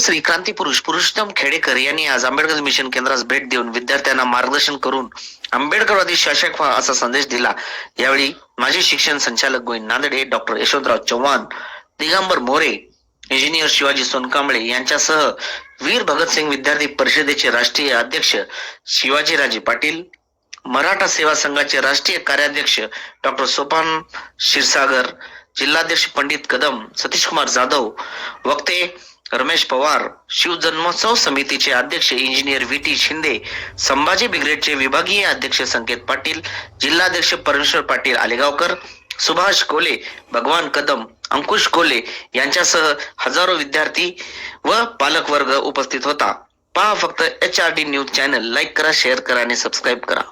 श्रीक्रांती पुरुष पुरुषोत्तम खेडेकर यांनी आज आंबेडकर मिशन केंद्रास भेट देऊन विद्यार्थ्यांना मार्गदर्शन करून आंबेडकरवादी शासक व्हा असा संदेश दिला. यावेळी माजी शिक्षण संचालक गोविंद नांदेडे डॉक्टर यशवंतराव चव्हाण दिगंबर मोरे इंजिनियर शिवाजी सोनकांबळे यांच्यासह वीर भगतसिंग विद्यार्थी परिषदेचे राष्ट्रीय अध्यक्ष शिवाजीराजे पाटील मराठा सेवा संघाचे राष्ट्रीय कार्याध्यक्ष डॉक्टर सोपान क्षीरसागर जिल्हाध्यक्ष पंडित कदम सतीश कुमार जाधव वक्ते रमेश पवार शिवजन्मोत्सव समितीचे अध्यक्ष engineer V T Shinde Sambhaji ब्रिगेडचे विभागीय अध्यक्ष संकेत पाटील जिल्हाध्यक्ष परमेश्वर पाटील आलेगावकर सुभाष कोले भगवान कदम अंकुश कोले यांच्यासह हजारो विद्यार्थी व पालक वर्ग उपस्थित होता. पहा फक्त H R D news channel like करा शेअर करा आणि सबस्क्राईब करा.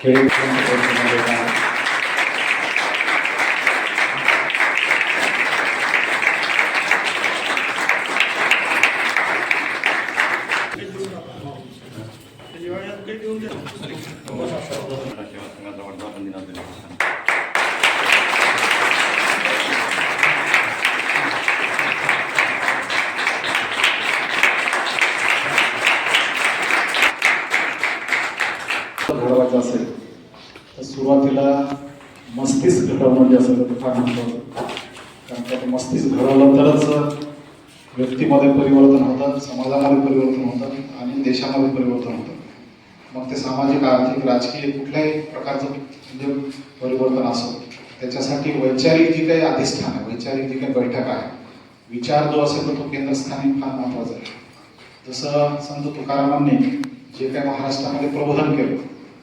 계획 중입니다. 들어가지 않습니까? मस्तीच असेल ते फार महत्वाचं कारण का मस्तीच घडवलं तरच व्यक्तीमध्ये परिवर्तन होतं समाजामध्ये परिवर्तन होतं आणि देशामध्ये परिवर्तन होतं. मग ते सामाजिक आर्थिक राजकीय कुठल्याही प्रकारचं म्हणजे परिवर्तन असो त्याच्यासाठी वैचारिक जी काही अधिष्ठान आहे वैचारिक जी काही बैठक आहे विचार जो असेल तर तो केंद्रस्थानी फार महत्त्वाचा आहे. जसं संत तुकारामांनी जे काही महाराष्ट्रामध्ये प्रबोधन केलं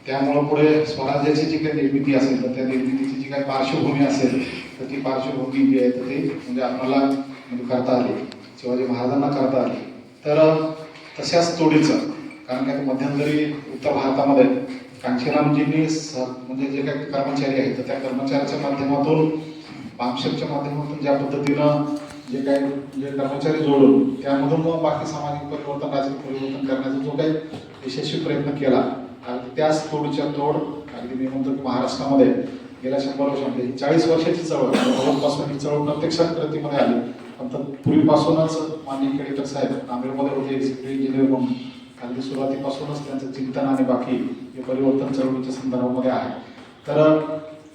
त्यामुळं पुढे स्वराज्याची जी काही निर्मिती असेल तर त्या निर्मितीची जी काही पार्श्वभूमी असेल तर ती पार्श्वभूमी जी आहे तर ती म्हणजे आपल्याला म्हणजे करता आली. शिवाजी महाराजांना करता आली. तर तशाच तोडीचं कारण काय मध्यंतरी उत्तर भारतामध्ये कांशीरामजींनी स म्हणजे जे काही कर्मचारी आहेत तर त्या कर्मचाऱ्याच्या माध्यमातून बामशेपच्या माध्यमातून ज्या पद्धतीनं जे काही जे कर्मचारी जोडून त्यामधून मग बाकी सामाजिक परिवर्तन राजकीय परिवर्तन करण्याचा जो काही यशस्वी प्रयत्न केला अगदी त्याच तोडीच्या तोड अगदी मी म्हणतो की महाराष्ट्रामध्ये गेल्या शंभर वर्षामध्ये चाळीस वर्षाची चळवळ म्हणजे जवळपासून ही चळवळ प्रत्यक्षात प्रतिमध्ये आली. पण तर पूर्वीपासूनच माननीय केडेकर साहेब नांदेडमध्ये होते एक्झिक्युटिव्ह इंजिनियर म्हणून. अगदी सुरुवातीपासूनच त्यांचं चिंतन आणि बाकी हे परिवर्तन चळवळीच्या संदर्भामध्ये आहे. तर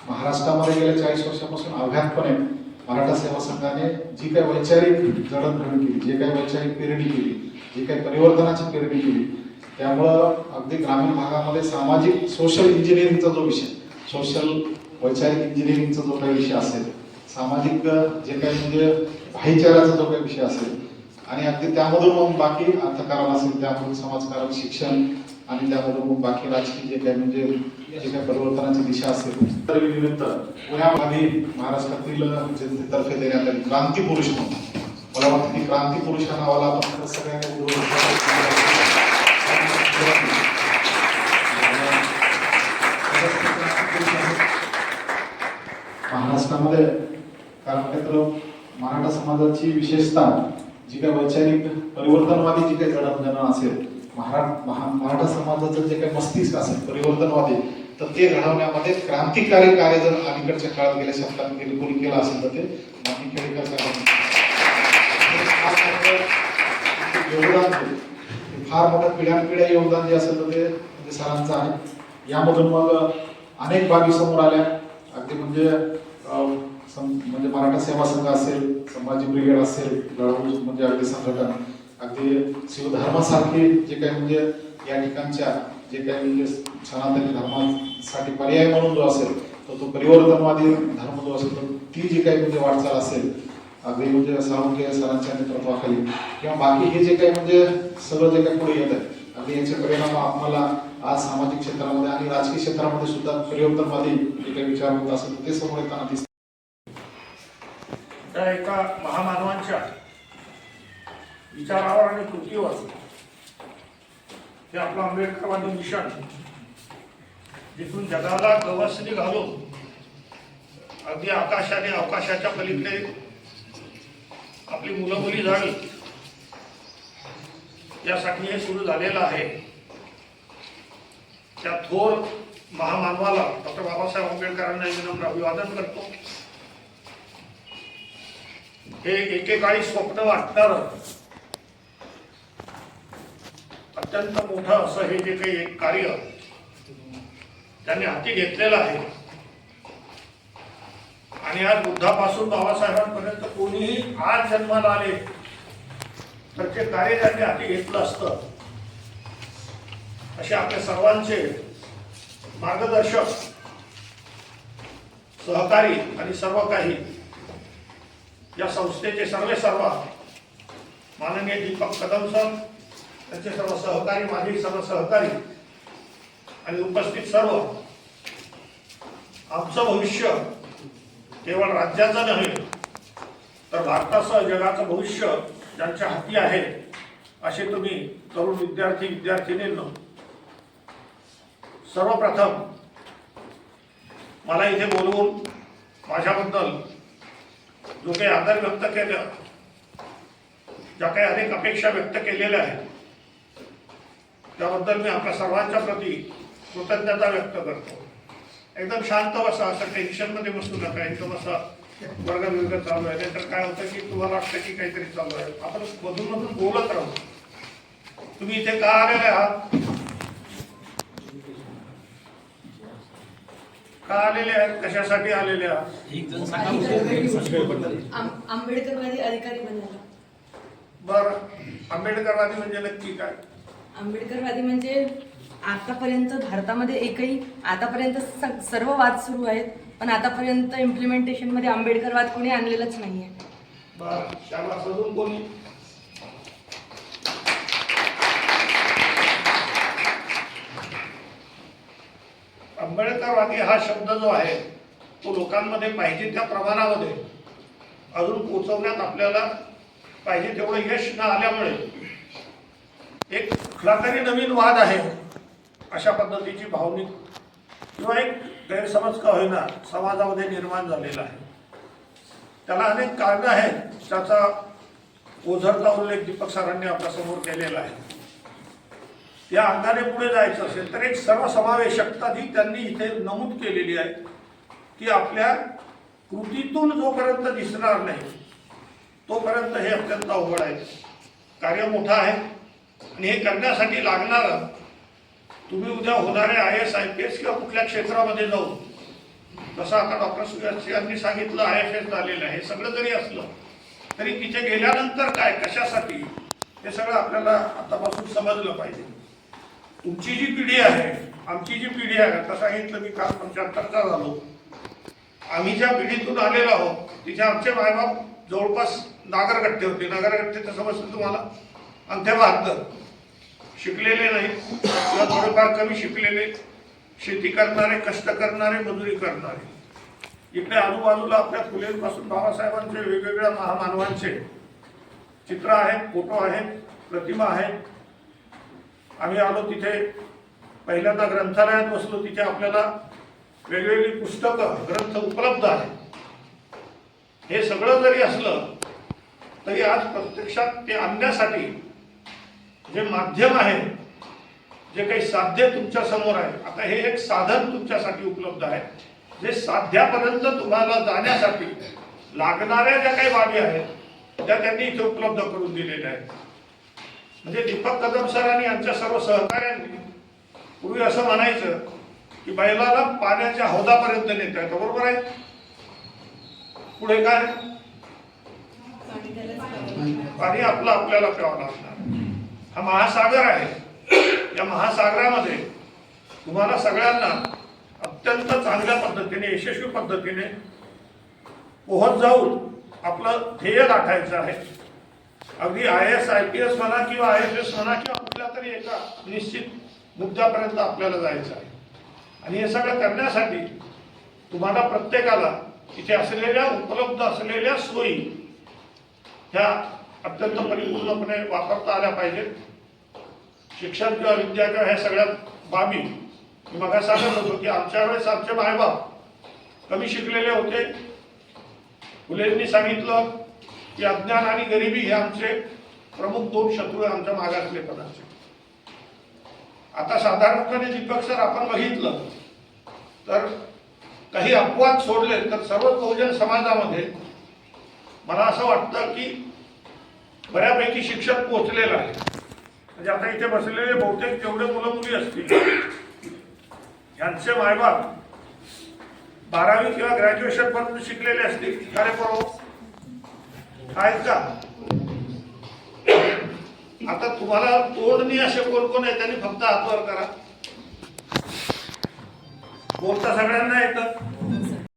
महाराष्ट्रामध्ये गेल्या चाळीस वर्षापासून अव्याहतपणे मराठा सेवा संघाने जी काही वैचारिक जडणघडण केली जे काही वैचारिक पेरणी केली जी काही परिवर्तनाची पेरणी केली त्यामुळं अगदी ग्रामीण भागामध्ये सामाजिक सोशल इंजिनिअरिंगचा जो विषय सोशल वैचारिक इंजिनिअरिंगचा जो काही विषय असेल सामाजिक जे काही म्हणजे भाईचाराचा जो काही विषय असेल आणि अगदी त्यामधून मग बाकी अर्थकारण असेल त्यामधून समाजकारण शिक्षण आणि त्यामधून मग बाकी राजकीय जे काही म्हणजे जे काही परिवर्तनाची दिशा असेल. तर निमित्त पुण्यामध्ये महाराष्ट्रातील जनतेतर्फे देण्यात आली क्रांती पुरुष म्हणून. मला वाटतं की क्रांती पुरुष या नावाला आपण सगळ्यांनी महाराष्ट्रामध्ये कारण काय तर मराठा समाजाची विशेषता जी काही वैचारिक परिवर्तनवादी जी काही जडणघडण असेल महारा मराठा समाजाचं जे काही मस्तिष्क असेल परिवर्तनवादी तर ते घडवण्यामध्ये क्रांतिकारी कार्य जर अलीकडच्या काळात गेल्या शतकात गेले कोणी केलं असेल तर ते माती खेडेकर फार मोठं योगदान फार मोठं पिढ्यानपिढ्या योगदान जे असेल तर ते म्हणजे सरांचं आहे. यामधून मग अनेक बाबी समोर आल्या. अगदी म्हणजे म्हणजे मराठा सेवा संघ असेल संभाजी ब्रिगेड असेल लढाऊ म्हणजे अगदी संघटन अगदी शिवधर्मासारखे जे काही म्हणजे या ठिकाणच्या जे काही म्हणजे सनातनी धर्मासाठी पर्याय म्हणून जो असेल तर तो परिवर्तनवादी धर्म जो असेल तर ती जी काही म्हणजे वाटचाल असेल अगदी म्हणजे साळुंके सरांच्या नेतृत्वाखाली किंवा बाकी हे जे काही म्हणजे सगळं जे काही पुढे येत आहे अगदी याचे परिणाम आम्हाला आज सामाजिक क्षेत्रामध्ये आणि राजकीय क्षेत्रामध्ये सुद्धा परिवर्तनवादी जे काही विचार होत असत ते समोर येताना दिसत त्या एका महामानवांच्या विचारावर आणि कृतीवर हे आपलं आंबेडकरवादी मिशन जिथून जगाला गवसणी घालून अगदी आकाशाने अवकाशाच्या पलीकडे आपली मुलं मुली जावी यासाठी हे सुरू झालेलं आहे. त्या थोर महामानवाला डॉक्टर बाबासाहेब आंबेडकरांना विनम्र अभिवादन करतो. हे एकेकाळी स्वप्न वाटणार अत्यंत मोठं असं हे जे काही एक कार्य त्यांनी हाती घेतलेलं आहे. आणि आज बुद्धापासून बाबासाहेबांपर्यंत कोणीही आज जन्माला आले तर ते कार्य त्यांनी हाती घेतलं असतं असे आपल्या सर्वांचे मार्गदर्शक सहकारी आणि सर्व काही या संस्थेचे सर्वे सर्व माननीय दीपक कदम सर त्यांचे सर्व सहकारी माझे सर्व सहकारी आणि उपस्थित सर्व आमचं भविष्य केवळ राज्याचं नव्हे तर भारतासह जगाचं भविष्य ज्यांच्या हाती आहे असे तुम्ही तरुण विद्यार्थी विद्यार्थिनींना सर्वप्रथम मला इथे बोलवून माझ्याबद्दल जो काही आदर व्यक्त केलं ज्या काही अनेक अपेक्षा व्यक्त केलेल्या आहेत त्याबद्दल मी आपल्या सर्वांच्या प्रती कृतज्ञता व्यक्त करतो. एकदम शांत बसा असं टेन्शनमध्ये बसू नका एकदम असा वर्ग विर्ग चालू आहे. नाहीतर काय होतं की तुम्हाला वाटतं की काहीतरी चालू आहे. आपण मधून मधून बोलत राहू. तुम्ही इथे का आलेले आहात? का आलेले आहेत? कशासाठी आलेले आंबेडकरवादी अधिकारी बनायला बर. आंबेडकरवादी म्हणजे नक्की काय? आंबेडकरवादी म्हणजे आतापर्यंत भारतामध्ये एकही आतापर्यंत सर्व वाद सुरू आहेत पण आतापर्यंत इम्प्लिमेंटेशनमध्ये आंबेडकरवाद कोणी आणलेलंच नाहीये. बर. त्याला अजून कोणी आंबेडकरवादी हा शब्द जो आहे तो लोकांमध्ये पाहिजे त्या प्रमाणामध्ये अजून पोचवण्यात आपल्याला पाहिजे तेवढं यश न आल्यामुळे एक कुठला तरी नवीन वाद आहे अशा पद्धतीची भावनिक किंवा एक गैरसमज का होईना समाजामध्ये निर्माण झालेला आहे. त्याला अनेक कारणं आहेत त्याचा ओझरचा उल्लेख दीपक सरांनी आपल्यासमोर केलेला आहे. या अंगाने पुढे जायचं असेल तर एक सर्वसमावेशकता जी त्यांनी इथे नमूद केलेली आहे की आपल्या कृतीतून जोपर्यंत दिसणार नाही तोपर्यंत हे अत्यंत अवघड आहे. कार्य मोठं आहे आणि हे करण्यासाठी लागणारं तुम्ही उद्या होणारे I S I P S किंवा कुठल्या क्षेत्रामध्ये जाऊन जसं आता डॉक्टर सुयश यांनी सांगितलं आय एफ एस झालेलं आहे हे सगळं जरी असलं तरी तिथे गेल्यानंतर काय कशासाठी हे सगळं आपल्याला आतापासून समजलं पाहिजे. तुमची जी पिढी आहे आमची जी पिढी आहे तसं सांगितलं मी काल पंच्याहत्तरचा झालो. आम्ही ज्या पिढीतून आलेलो आहोत तिथे आमचे मायबाप जवळपास नागरगट्टे होते. नागरगट्टे तर समजतं तुम्हाला? अंत्यबहात्तर शिकलेले नाही किंवा थोडेफार कमी शिकलेले. शेती करणारे कष्ट करणारे मजुरी करणारे. इकडे आजूबाजूला आपल्या फुलेंपासून बाबासाहेबांचे वेगवेगळ्या महामानवांचे चित्र आहेत फोटो आहेत प्रतिमा आहेत. आम्ही आलो तिथे. पहिल्यांदा ग्रंथालयात बसलो तिथे आपल्याला वेगवेगळी पुस्तकं ग्रंथ उपलब्ध आहेत. हे सगळं जरी असलं तरी आज प्रत्यक्षात ते आणण्यासाठी जे माध्यम आहे जे काही साध्य तुमच्यासमोर आहे आता हे एक साधन तुमच्यासाठी उपलब्ध आहे. जे साध्यापर्यंत तुम्हाला जाण्यासाठी लागणाऱ्या ज्या काही बाबी आहेत त्या त्यांनी इथे उपलब्ध करून दिलेल्या आहेत. म्हणजे दीपक कदम सर आणि यांच्या सर्व सहकाऱ्यांनी पूर्वी असं म्हणायचं की बैलाला पाण्याच्या हौदापर्यंत नेता येतं बरोबर आहे? पुढे काय? पाणी आपलं आपल्याला प्यावं लागणार. हा महासागर आहे. या महासागरामध्ये तुम्हाला सगळ्यांना अत्यंत चांगल्या पद्धतीने यशस्वी पद्धतीने पोहत जाऊन आपलं ध्येय गाठायचं आहे. अगदी I S I P S म्हणा किंवा आय एफ एस म्हणा किंवा कुठल्या तरी एका निश्चित मुद्द्यापर्यंत आपल्याला जायचं आहे. आणि हे सगळं करण्यासाठी तुम्हाला प्रत्येकाला इथे असलेल्या उपलब्ध असलेल्या सोयी ह्या अत्यंत परिपूर्णपणे वापरता आल्या पाहिजेत. शिक्षण किंवा विद्या किंवा ह्या सगळ्या बाबी मी मग सांगत होतो की आमच्या वेळेस आमचे मायबाप कमी शिकलेले होते. मुलेंनी सांगितलं की अज्ञान आणि गरिबी हे आमचे प्रमुख दोन शत्रू आहे आमच्या मागासले पदाचे आता साधारणपणे दीपक सर आपण बघितलं तर काही अपवाद सोडले तर सर्व बहुजन समाजामध्ये मला असं वाटतं की बऱ्यापैकी शिक्षक पोहोचलेलं आहे. म्हणजे आता इथे बसलेले बहुतेक जेवढे मुलं मुली असतील. यांचे मायबाप बारावी किंवा ग्रॅज्युएशन पर्यंत शिकलेले असतील. खरे बरो आहेत का आता तुम्हाला तोडणी असे कोण कोण आहे त्यांनी फक्त हातवर करा. बोलता सगळ्यांना येतं.